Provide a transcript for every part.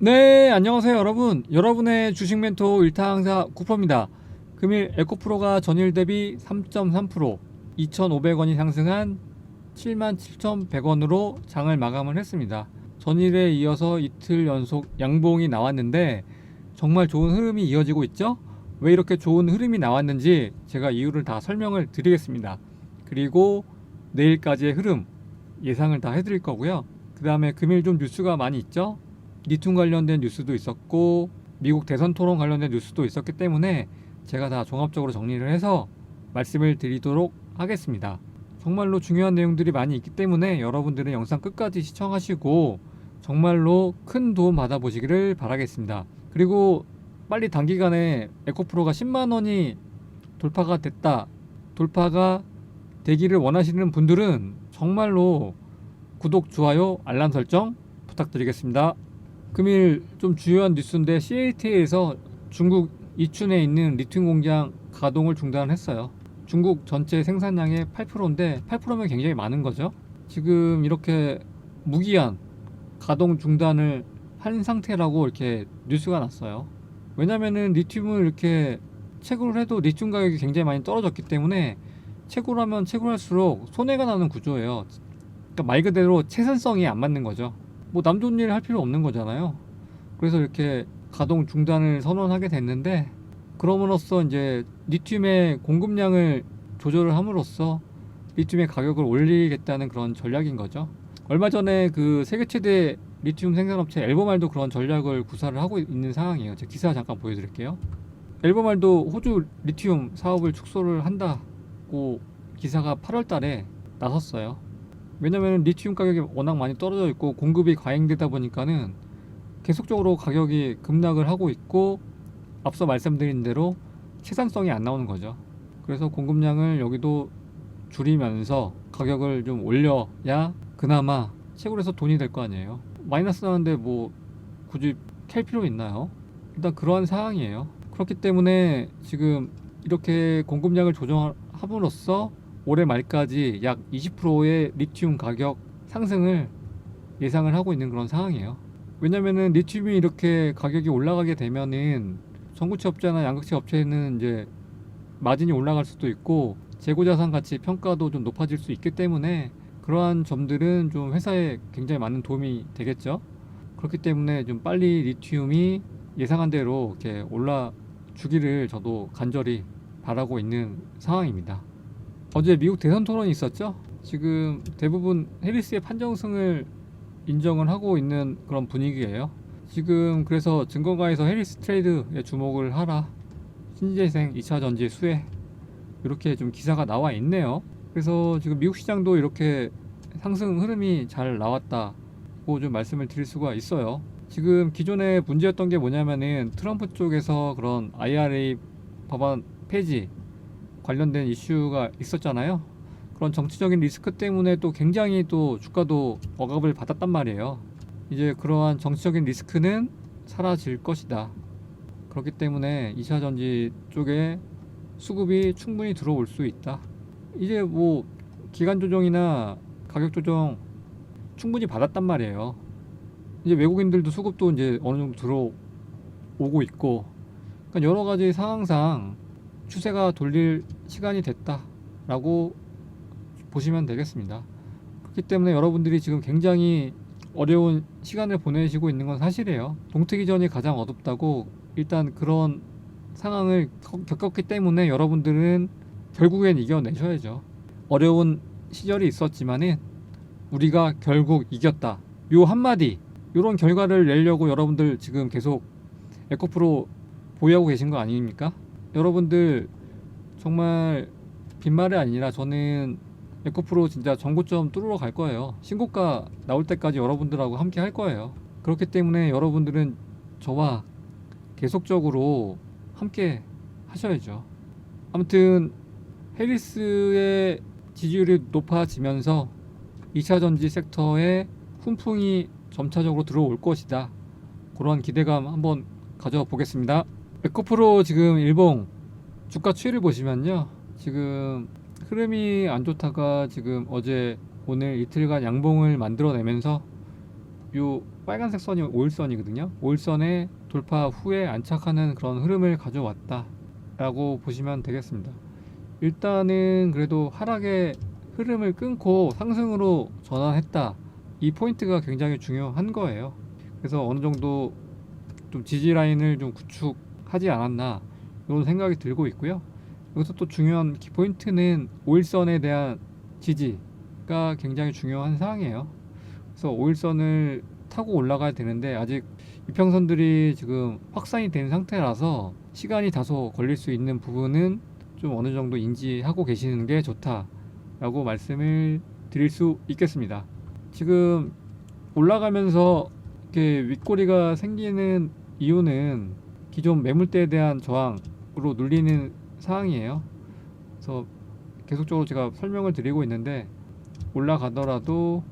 네, 안녕하세요, 여러분. 여러분의 주식 멘토 일타 강사 구프로입니다. 금일 에코프로가 전일 대비 3.3%, 2,500원이 상승한 77,100원으로 장을 마감을 했습니다. 전일에 이어서 이틀 연속 양봉이 나왔는데 정말 좋은 흐름이 이어지고 있죠? 왜 이렇게 좋은 흐름이 나왔는지 제가 이유를 다 설명을 드리겠습니다. 그리고 내일까지의 흐름 예상을 다 해드릴 거고요. 그 다음에 금일 좀 뉴스가 많이 있죠? 리튬 관련된 뉴스도 있었고 미국 대선 토론 관련된 뉴스도 있었기 때문에 제가 다 종합적으로 정리를 해서 말씀을 드리도록 하겠습니다. 정말로 중요한 내용들이 많이 있기 때문에 여러분들은 영상 끝까지 시청하시고 정말로 큰 도움 받아보시기를 바라겠습니다. 그리고 빨리 단기간에 에코프로가 10만 원이 돌파가 됐다. 돌파가 되기를 원하시는 분들은 정말로 구독, 좋아요, 알람 설정 부탁드리겠습니다. 금일 좀 주요한 뉴스인데 CAT에서 중국 이춘에 있는 리튬 공장 가동을 중단했어요. 중국 전체 생산량의 8%인데 8%면 굉장히 많은 거죠. 지금 이렇게 무기한 가동 중단을 한 상태라고 이렇게 뉴스가 났어요. 왜냐면은 리튬을 이렇게 채굴을 해도 리튬 가격이 굉장히 많이 떨어졌기 때문에 채굴하면 채굴할수록 손해가 나는 구조예요. 그러니까 말 그대로 채선성이 안 맞는 거죠. 뭐 남 좋은 일 할 필요 없는 거잖아요. 그래서 이렇게 가동 중단을 선언하게 됐는데 그럼으로써 이제 리튬의 공급량을 조절을 함으로써 리튬의 가격을 올리겠다는 그런 전략인 거죠. 얼마 전에 그 세계 최대 리튬 생산업체 엘보말도 그런 전략을 구사를 하고 있는 상황이에요. 제가 기사 잠깐 보여드릴게요. 엘보말도 호주 리튬 사업을 축소를 한다고 기사가 8월 달에 나섰어요. 왜냐면 리튬 가격이 워낙 많이 떨어져 있고 공급이 과잉되다 보니까는 계속적으로 가격이 급락을 하고 있고 앞서 말씀드린 대로 채산성이 안 나오는 거죠. 그래서 공급량을 여기도 줄이면서 가격을 좀 올려야 그나마 채굴해서 돈이 될 거 아니에요. 마이너스 나는데 뭐 굳이 캘 필요 있나요? 일단 그러한 상황이에요. 그렇기 때문에 지금 이렇게 공급량을 조정함으로써 올해 말까지 약 20%의 리튬 가격 상승을 예상을 하고 있는 그런 상황이에요. 왜냐면은 리튬이 이렇게 가격이 올라가게 되면은 전구체 업체나 양극체 업체는 이제 마진이 올라갈 수도 있고 재고 자산 가치 평가도 좀 높아질 수 있기 때문에 그러한 점들은 좀 회사에 굉장히 많은 도움이 되겠죠. 그렇기 때문에 좀 빨리 리튬이 예상한 대로 이렇게 올라 주기를 저도 간절히 바라고 있는 상황입니다. 어제 미국 대선 토론이 있었죠. 지금 대부분 해리스의 판정승을 인정을 하고 있는 그런 분위기예요. 지금 그래서 증권가에서 해리스 트레이드에 주목을 하라. 신재생 2차 전지 수혜 이렇게 좀 기사가 나와 있네요. 그래서 지금 미국 시장도 이렇게 상승 흐름이 잘 나왔다고 좀 말씀을 드릴 수가 있어요. 지금 기존에 문제였던 게 뭐냐면은 트럼프 쪽에서 그런 IRA 법안 폐지 관련된 이슈가 있었잖아요. 그런 정치적인 리스크 때문에 또 굉장히 또 주가도 억압을 받았단 말이에요. 이제 그러한 정치적인 리스크는 사라질 것이다. 그렇기 때문에 2차 전지 쪽에 수급이 충분히 들어올 수 있다. 이제 뭐 기간 조정이나 가격 조정 충분히 받았단 말이에요. 이제 외국인들도 수급도 이제 어느 정도 들어오고 있고, 그러니까 여러 가지 상황상 추세가 돌릴 시간이 됐다라고 보시면 되겠습니다. 그렇기 때문에 여러분들이 지금 굉장히 어려운 시간을 보내시고 있는 건 사실이에요. 동트기 전이 가장 어둡다고 일단 그런 상황을 겪- 겪었기 때문에 여러분들은 결국엔 이겨내셔야죠. 어려운 시절이 있었지만은 우리가 결국 이겼다. 요 한마디, 요런 결과를 내려고 여러분들 지금 계속 에코프로 보유하고 계신 거 아닙니까? 여러분들 정말 빈말이 아니라 저는 에코프로 진짜 전고점 뚫으러 갈 거예요. 신고가 나올 때까지 여러분들하고 함께 할 거예요. 그렇기 때문에 여러분들은 저와 계속적으로 함께 하셔야죠. 아무튼 해리스의 지지율이 높아지면서 2차 전지 섹터에 훈풍이 점차적으로 들어올 것이다. 그런 기대감 한번 가져보겠습니다. 에코프로 지금 일봉 주가 추이를 보시면요. 지금 흐름이 안 좋다가 지금 어제 오늘 이틀간 양봉을 만들어내면서 요 빨간색 선이 5일선이거든요. 5일선에 돌파 후에 안착하는 그런 흐름을 가져왔다라고 보시면 되겠습니다. 일단은 그래도 하락의 흐름을 끊고 상승으로 전환했다. 이 포인트가 굉장히 중요한 거예요. 그래서 어느 정도 좀 지지 라인을 좀 구축 하지 않았나 이런 생각이 들고 있고요. 여기서 또 중요한 키 포인트는 5일선에 대한 지지가 굉장히 중요한 사항이에요. 그래서 5일선을 타고 올라가야 되는데 아직 이평선들이 지금 확산이 된 상태라서 시간이 다소 걸릴 수 있는 부분은 좀 어느 정도 인지하고 계시는 게 좋다라고 말씀을 드릴 수 있겠습니다. 지금 올라가면서 이렇게 윗꼬리가 생기는 이유는 기존 매물대에 대한 저항으로 눌리는 사항이에요. 그래서 계속적으로 제가 설명을 드리고 있는데 올라가더라도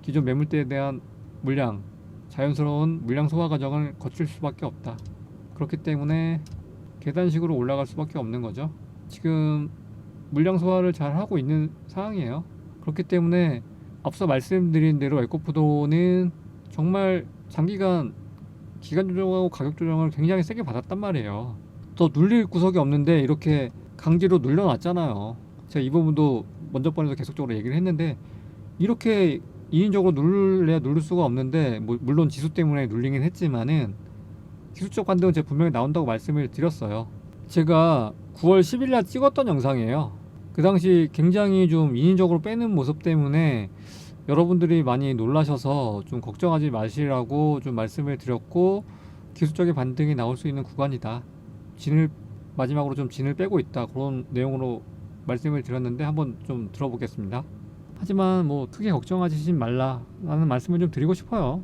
기존 매물대에 대한 물량, 자연스러운 물량 소화 과정을 거칠 수밖에 없다. 그렇기 때문에 계단식으로 올라갈 수밖에 없는 거죠. 지금 물량 소화를 잘 하고 있는 상황이에요. 그렇기 때문에 앞서 말씀드린 대로 에코프도는 정말 장기간 기간 조정하고 가격 조정을 굉장히 세게 받았단 말이에요. 더 눌릴 구석이 없는데 이렇게 강제로 눌려놨잖아요. 제가 이 부분도 먼저 번에서 계속적으로 얘기를 했는데 이렇게 인위적으로 누를래야 누를 수가 없는데 뭐 물론 지수 때문에 눌리긴 했지만은 기술적 반등은 제가 분명히 나온다고 말씀을 드렸어요. 제가 9월 10일 날 찍었던 영상이에요. 그 당시 굉장히 좀 인위적으로 빼는 모습 때문에 여러분들이 많이 놀라셔서 좀 걱정하지 마시라고 좀 말씀을 드렸고 기술적인 반등이 나올 수 있는 구간이다. 진을 마지막으로 좀 진을 빼고 있다. 그런 내용으로 말씀을 드렸는데 한번 좀 들어보겠습니다. 하지만 뭐 크게 걱정하시지 말라라는 말씀을 좀 드리고 싶어요.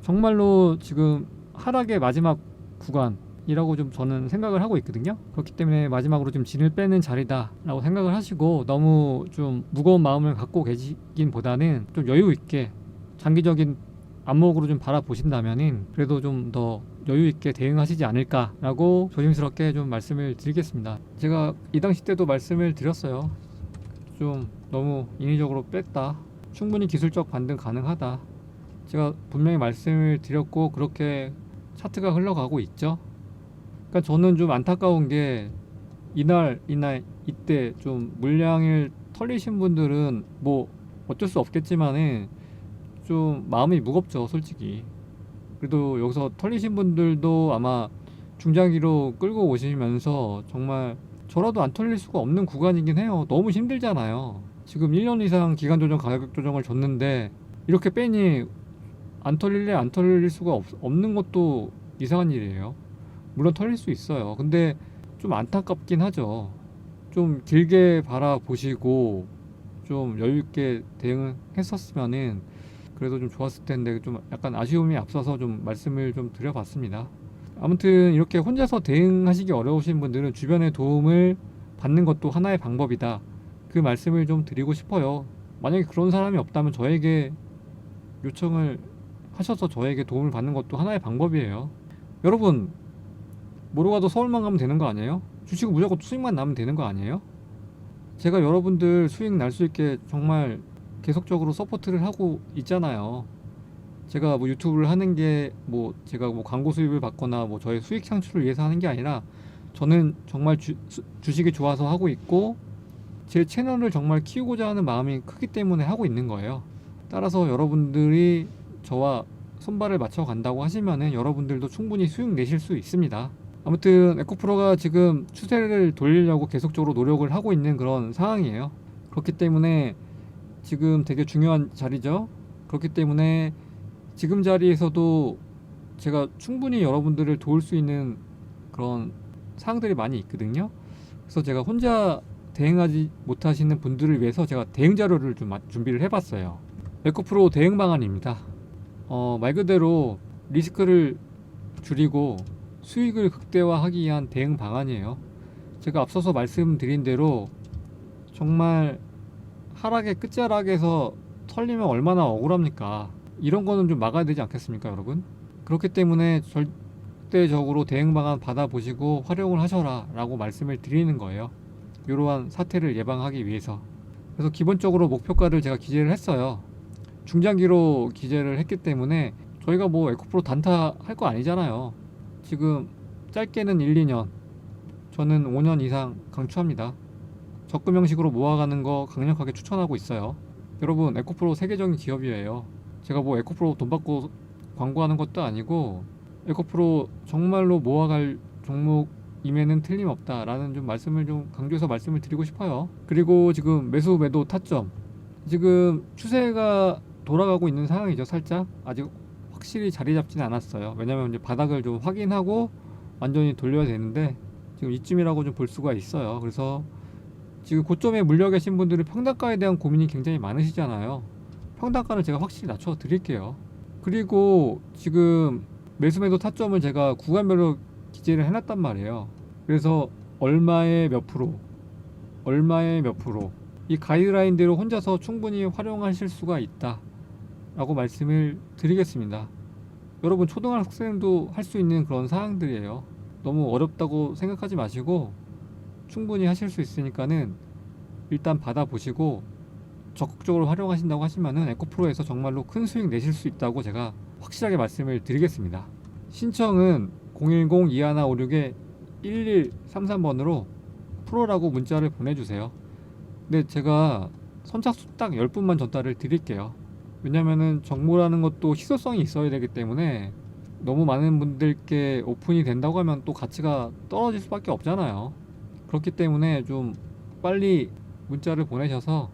정말로 지금 하락의 마지막 구간 이라고 좀 저는 생각을 하고 있거든요. 그렇기 때문에 마지막으로 좀 진을 빼는 자리다라고 생각을 하시고 너무 좀 무거운 마음을 갖고 계시긴 보다는 좀 여유 있게 장기적인 안목으로 좀 바라보신다면은 그래도 좀 더 여유 있게 대응하시지 않을까라고 조심스럽게 좀 말씀을 드리겠습니다. 제가 이 당시 때도 말씀을 드렸어요. 좀 너무 인위적으로 뺐다. 충분히 기술적 반등 가능하다. 제가 분명히 말씀을 드렸고 그렇게 차트가 흘러가고 있죠. 그러니까 저는 좀 안타까운 게 이날 이날 이때 좀 물량을 털리신 분들은 뭐 어쩔 수 없겠지만은 좀 마음이 무겁죠, 솔직히. 그래도 여기서 털리신 분들도 아마 중장기로 끌고 오시면서 정말 저라도 안 털릴 수가 없는 구간이긴 해요. 너무 힘들잖아요. 지금 1년 이상 기간 조정 가격 조정을 줬는데 이렇게 빼니 안 털릴래 안 털릴 수가 없, 없는 것도 이상한 일이에요. 물론 털릴 수 있어요. 근데 좀 안타깝긴 하죠. 좀 길게 바라보시고 좀 여유 있게 대응했었으면은 그래도 좀 좋았을 텐데 좀 약간 아쉬움이 앞서서 좀 말씀을 좀 드려봤습니다. 아무튼 이렇게 혼자서 대응하시기 어려우신 분들은 주변의 도움을 받는 것도 하나의 방법이다. 그 말씀을 좀 드리고 싶어요. 만약에 그런 사람이 없다면 저에게 요청을 하셔서 저에게 도움을 받는 것도 하나의 방법이에요. 여러분, 뭐로 가도 서울만 가면 되는 거 아니에요? 주식은 무조건 수익만 나면 되는 거 아니에요? 제가 여러분들 수익 날 수 있게 정말 계속적으로 서포트를 하고 있잖아요. 제가 뭐 유튜브를 하는 게 뭐 제가 뭐 광고 수입을 받거나 뭐 저의 수익 창출을 위해서 하는 게 아니라 저는 정말 주, 주식이 좋아서 하고 있고 제 채널을 정말 키우고자 하는 마음이 크기 때문에 하고 있는 거예요. 따라서 여러분들이 저와 손발을 맞춰 간다고 하시면은 여러분들도 충분히 수익 내실 수 있습니다. 아무튼 에코프로가 지금 추세를 돌리려고 계속적으로 노력을 하고 있는 그런 상황이에요. 그렇기 때문에 지금 되게 중요한 자리죠. 그렇기 때문에 지금 자리에서도 제가 충분히 여러분들을 도울 수 있는 그런 사항들이 많이 있거든요. 그래서 제가 혼자 대응하지 못하시는 분들을 위해서 제가 대응 자료를 좀 준비를 해봤어요. 에코프로 대응 방안입니다. 어, 말 그대로 리스크를 줄이고 수익을 극대화하기 위한 대응 방안이에요. 제가 앞서서 말씀드린 대로 정말 하락의 끝자락에서 털리면 얼마나 억울합니까? 이런 거는 좀 막아야 되지 않겠습니까, 여러분? 그렇기 때문에 절대적으로 대응 방안 받아보시고 활용을 하셔라 라고 말씀을 드리는 거예요. 이러한 사태를 예방하기 위해서. 그래서 기본적으로 목표가를 제가 기재를 했어요. 중장기로 기재를 했기 때문에 저희가 뭐 에코프로 단타 할 거 아니잖아요. 지금 짧게는 1, 2년, 저는 5년 이상 강추합니다. 적금 형식으로 모아가는 거 강력하게 추천하고 있어요. 여러분, 에코프로 세계적인 기업이에요. 제가 뭐 에코프로 돈 받고 광고하는 것도 아니고 에코프로 정말로 모아갈 종목 임에는 틀림없다라는 좀 말씀을 좀 강조해서 말씀을 드리고 싶어요. 그리고 지금 매수 매도 타점 지금 추세가 돌아가고 있는 상황이죠. 살짝 아직 확실히 자리 잡지는 않았어요. 왜냐면 이제 바닥을 좀 확인하고 완전히 돌려야 되는데 지금 이쯤이라고 좀 볼 수가 있어요. 그래서 지금 고점에 물려 계신 분들은 평단가에 대한 고민이 굉장히 많으시잖아요. 평단가는 제가 확실히 낮춰 드릴게요. 그리고 지금 매수매도 타점을 제가 구간별로 기재를 해놨단 말이에요. 그래서 얼마에 몇 프로, 얼마에 몇 프로 이 가이드라인대로 혼자서 충분히 활용하실 수가 있다. 라고 말씀을 드리겠습니다. 여러분 초등학생도 할 수 있는 그런 사항들이에요. 너무 어렵다고 생각하지 마시고 충분히 하실 수 있으니까는 일단 받아보시고 적극적으로 활용하신다고 하시면은 에코프로에서 정말로 큰 수익 내실 수 있다고 제가 확실하게 말씀을 드리겠습니다. 신청은 010-2156에 1133번으로 프로라고 문자를 보내주세요. 근데 제가 선착순 딱 10분만 전달을 드릴게요. 왜냐면은 정보라는 것도 희소성이 있어야 되기 때문에 너무 많은 분들께 오픈이 된다고 하면 또 가치가 떨어질 수밖에 없잖아요. 그렇기 때문에 좀 빨리 문자를 보내셔서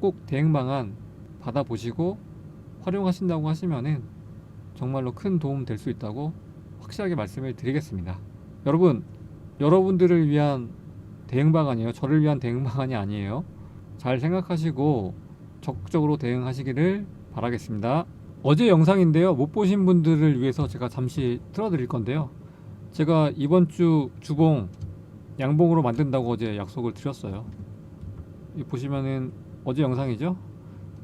꼭 대응 방안 받아보시고 활용하신다고 하시면은 정말로 큰 도움 될 수 있다고 확실하게 말씀을 드리겠습니다. 여러분, 여러분들을 위한 대응 방안이에요. 저를 위한 대응 방안이 아니에요. 잘 생각하시고 적극적으로 대응하시기를 바라겠습니다. 어제 영상인데요. 못 보신 분들을 위해서 제가 잠시 틀어드릴 건데요. 제가 이번 주 주봉 양봉으로 만든다고 어제 약속을 드렸어요. 이 보시면은 어제 영상이죠?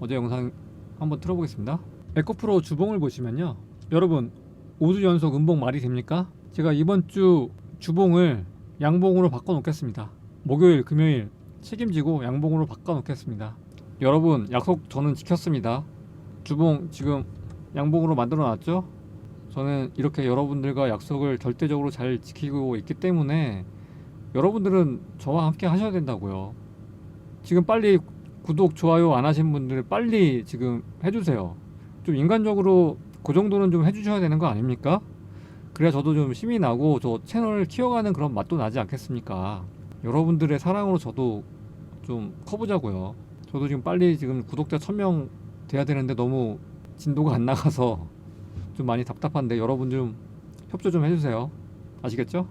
어제 영상 한번 틀어보겠습니다. 에코프로 주봉을 보시면요. 여러분 5주 연속 음봉 말이 됩니까? 제가 이번 주 주봉을 양봉으로 바꿔놓겠습니다. 목요일, 금요일 책임지고 양봉으로 바꿔놓겠습니다. 여러분 약속 저는 지켰습니다. 주봉 지금 양봉으로 만들어 놨죠? 저는 이렇게 여러분들과 약속을 절대적으로 잘 지키고 있기 때문에 여러분들은 저와 함께 하셔야 된다고요. 지금 빨리 구독, 좋아요 안 하신 분들 빨리 지금 해주세요. 좀 인간적으로 그 정도는 좀 해주셔야 되는 거 아닙니까? 그래야 저도 좀 힘이 나고 저 채널을 키워가는 그런 맛도 나지 않겠습니까? 여러분들의 사랑으로 저도 좀 커보자고요. 저도 지금 빨리 지금 구독자 1000명 돼야 되는데 너무 진도가 안 나가서 좀 많이 답답한데 여러분 좀 협조 좀 해주세요. 아시겠죠?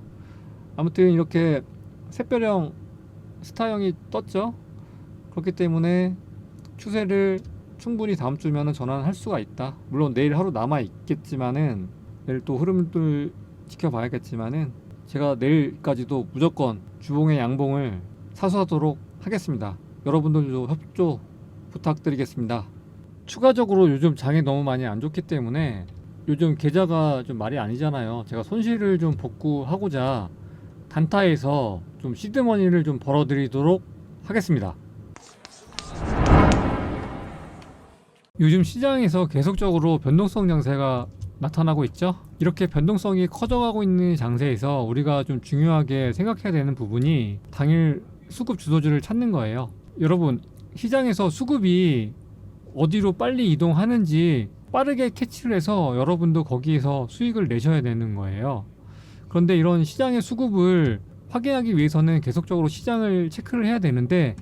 아무튼 이렇게 샛별형 스타형이 떴죠. 그렇기 때문에 추세를 충분히 다음 주면은 전환할 수가 있다. 물론 내일 하루 남아 있겠지만은 내일 또 흐름들 지켜봐야겠지만은 제가 내일까지도 무조건 주봉의 양봉을 사수하도록 하겠습니다. 여러분들도 협조 부탁드리겠습니다. 추가적으로 요즘 장이 너무 많이 안 좋기 때문에 요즘 계좌가 좀 말이 아니잖아요. 제가 손실을 좀 복구하고자 단타에서 좀 시드머니를 좀 벌어드리도록 하겠습니다. 요즘 시장에서 계속적으로 변동성 장세가 나타나고 있죠. 이렇게 변동성이 커져가고 있는 장세에서 우리가 좀 중요하게 생각해야 되는 부분이 당일 수급 주도주를 찾는 거예요. 여러분, 시장에서 수급이 어디로 빨리 이동하는지 빠르게 캐치를 해서 여러분도 거기에서 수익을 내셔야 되는 거예요. 그런데 이런 시장의 수급을 확인하기 위해서는 계속적으로 시장을 체크를 해야 되는데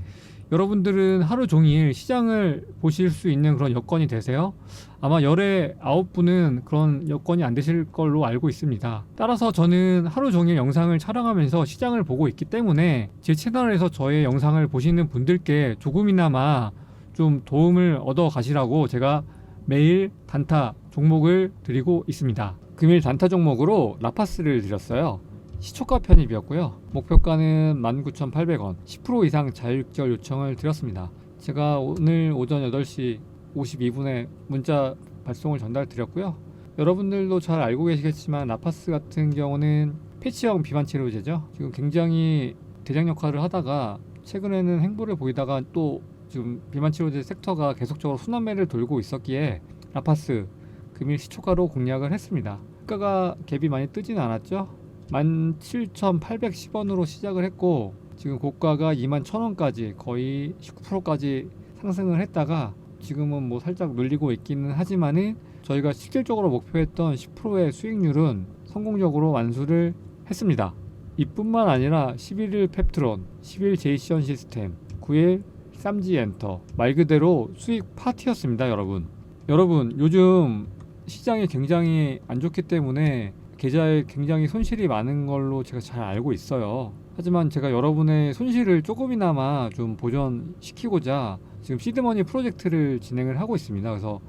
여러분들은 하루 종일 시장을 보실 수 있는 그런 여건이 되세요? 아마 열의 아홉 분은 그런 여건이 안 되실 걸로 알고 있습니다. 따라서 저는 하루 종일 영상을 촬영하면서 시장을 보고 있기 때문에 제 채널에서 저의 영상을 보시는 분들께 조금이나마 좀 도움을 얻어 가시라고 제가 매일 단타 종목을 드리고 있습니다. 금일 단타 종목으로 라파스를 드렸어요. 시초가 편입이었고요. 목표가는 19,800원, 10% 이상 자율결 요청을 드렸습니다. 제가 오늘 오전 8시 52분에 문자 발송을 전달 드렸고요. 여러분들도 잘 알고 계시겠지만 라파스 같은 경우는 패치형 비만 치료제죠. 지금 굉장히 대장 역할을 하다가 최근에는 행보를 보이다가 또 지금 비만 치료제 섹터가 계속적으로 순환매를 돌고 있었기에 라파스 금일 시초가로 공략을 했습니다. 가가 갭이 많이 뜨진 않았죠. 17,810원으로 시작을 했고 지금 고가가 21,000원까지 거의 19%까지 상승을 했다가 지금은 뭐 살짝 눌리고 있기는 하지만은 저희가 실질적으로 목표했던 10%의 수익률은 성공적으로 완수를 했습니다. 이뿐만 아니라 11일 펩트론, 10일 제이션 시스템, 9일 3G 엔터 말 그대로 수익 파티였습니다, 여러분. 여러분 요즘 시장이 굉장히 안 좋기 때문에 계좌에 굉장히 손실이 많은 걸로 제가 잘 알고 있어요. 하지만 제가 여러분의 손실을 조금이나마 좀 보전시키고자 지금 시드머니 프로젝트를 진행을 하고 있습니다. 그래서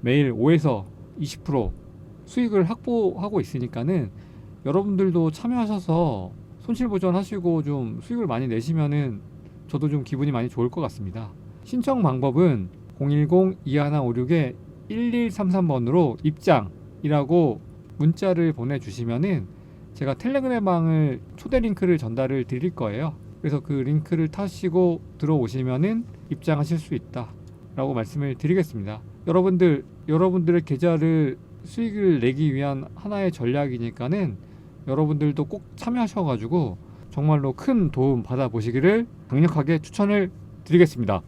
매일 5에서 20% 수익을 확보하고 있으니까는 여러분들도 참여하셔서 손실 보전하시고 좀 수익을 많이 내시면은 저도 좀 기분이 많이 좋을 것 같습니다. 신청 방법은 010-2156에 1133번으로 입장이라고 문자를 보내주시면은 제가 텔레그램 방을 초대 링크를 전달을 드릴 거예요. 그래서 그 링크를 타시고 들어오시면은 입장하실 수 있다 라고 말씀을 드리겠습니다. 여러분들 여러분들의 계좌를 수익을 내기 위한 하나의 전략이니까는 여러분들도 꼭 참여하셔가지고 정말로 큰 도움 받아 보시기를 강력하게 추천을 드리겠습니다.